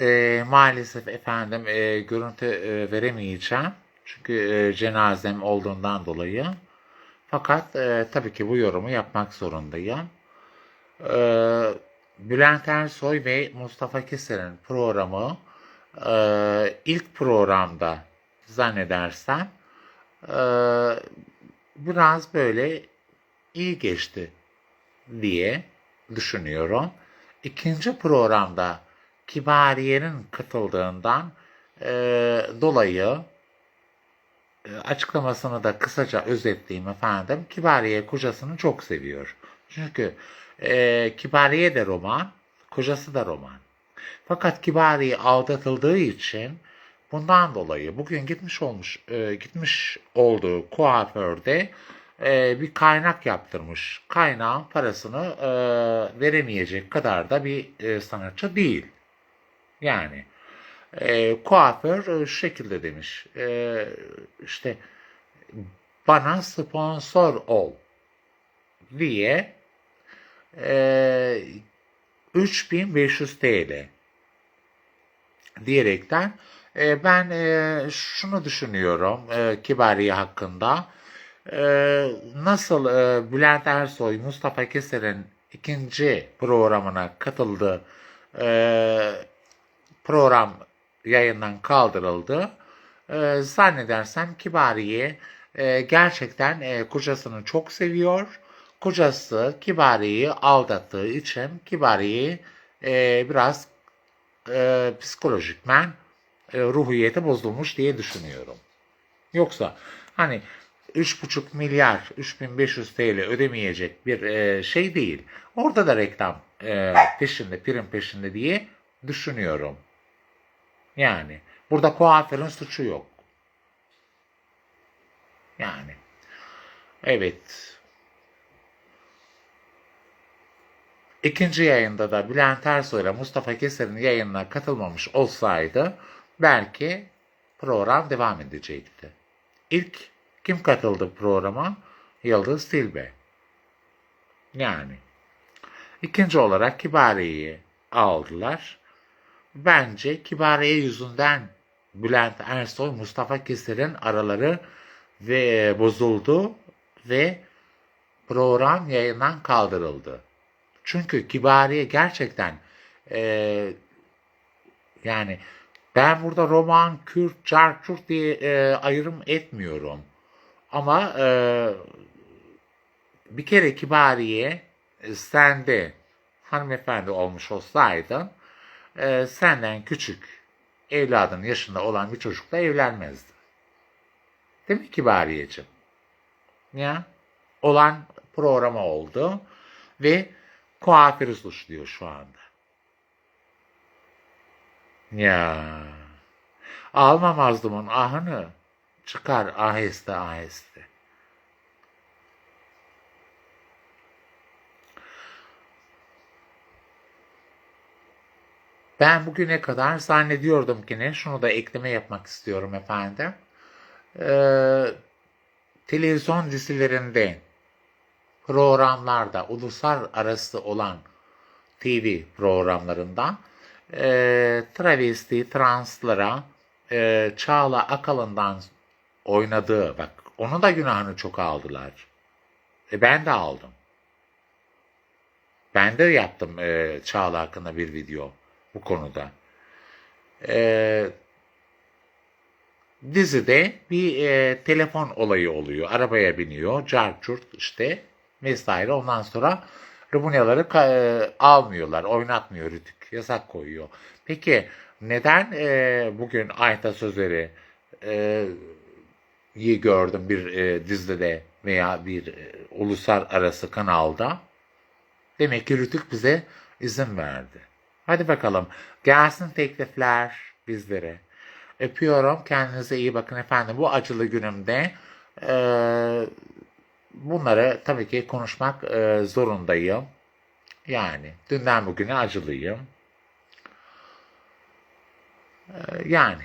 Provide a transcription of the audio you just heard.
Ee, maalesef efendim e, görüntü e, veremeyeceğim. Çünkü e, cenazem olduğundan dolayı. Fakat e, tabii ki bu yorumu yapmak zorundayım. Ee, Bülent Ersoy ve Mustafa Keser'in programı e, ilk programda zannedersem e, biraz böyle iyi geçti diye düşünüyorum. İkinci programda Kibariye'nin katıldığından e, dolayı e, açıklamasını da kısaca özetleyeyim efendim. Kibariye kocasını çok seviyor. Çünkü e, Kibariye de roman, kocası da roman. Fakat Kibariye aldatıldığı için bundan dolayı bugün gitmiş olmuş e, gitmiş olduğu kuaförde e, bir kaynak yaptırmış. Kaynağın parasını e, veremeyecek kadar da bir e, sanatçı değil. Yani e, kuaför e, şekilde demiş. E, işte bana sponsor ol diye e, 3500 TL diyerekten e, ben e, şunu düşünüyorum e, Kibariye hakkında. E, nasıl e, Bülent Ersoy, Mustafa Keser'in ikinci programına katıldı e, program yayından kaldırıldı. E, zannedersem Kibariye e, gerçekten e, kocasını çok seviyor. Kocası Kibariye'yi aldattığı için Kibariye'yi e, biraz e, psikolojikmen ruhiyeti bozulmuş diye düşünüyorum. Yoksa hani 3,5 milyar 3500 TL ödemeyecek bir şey değil. Orada da reklam peşinde, prim peşinde diye düşünüyorum. Yani burada kuaförün suçu yok. Yani evet. İkinci yayında da Bülent Ersoy ile Mustafa Keser'in yayınına katılmamış olsaydı belki program devam edecekti. İlk kim katıldı programa? Yıldız Tilbe. Yani. İkinci olarak Kibariye'yi aldılar. Bence Kibariye yüzünden Bülent Ersoy, Mustafa Keser'in araları ve bozuldu ve program yayından kaldırıldı. Çünkü Kibariye gerçekten eee, yani ben burada roman, Kürt, Carkurt diye eee, ayrım etmiyorum. Ama eee, bir kere Kibariye e, sen de hanımefendi olmuş olsaydın e, senden küçük evladın yaşında olan bir çocukla evlenmezdi. Değil mi Kibariyeciğim? Ya olan programa oldu ve kuaförü suçluyor şu anda. Ya alma mazlumun ahını çıkar aheste aheste. Ben bugüne kadar zannediyordum ki ne, şunu da ekleme yapmak istiyorum efendim. Ee, televizyon dizilerinde, programlarda, uluslararası olan TV programlarında e, travesti, translara e, Çağla Akalın'dan oynadığı, bak onu da günahını çok aldılar. E, ben de aldım. Ben de yaptım e, Çağla hakkında bir video bu konuda. E, dizide bir e, telefon olayı oluyor. Arabaya biniyor. Carçurt işte vesaire. Ondan sonra Rumunyaları e, almıyorlar. Oynatmıyor Rütük. Yasak koyuyor. Peki neden e, bugün Ayta Sözleri e, iyi gördüm bir e, dizide veya bir e, uluslararası kanalda? Demek ki Rütük bize izin verdi. Hadi bakalım. Gelsin teklifler bizlere. Öpüyorum. Kendinize iyi bakın efendim. Bu acılı günümde e, bunları tabii ki konuşmak e, zorundayım. Yani dünden bugüne acılıyım. E, yani